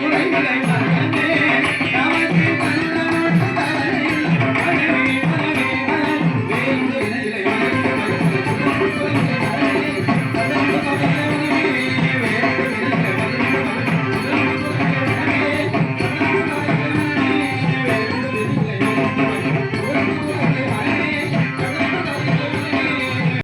Madurai Malai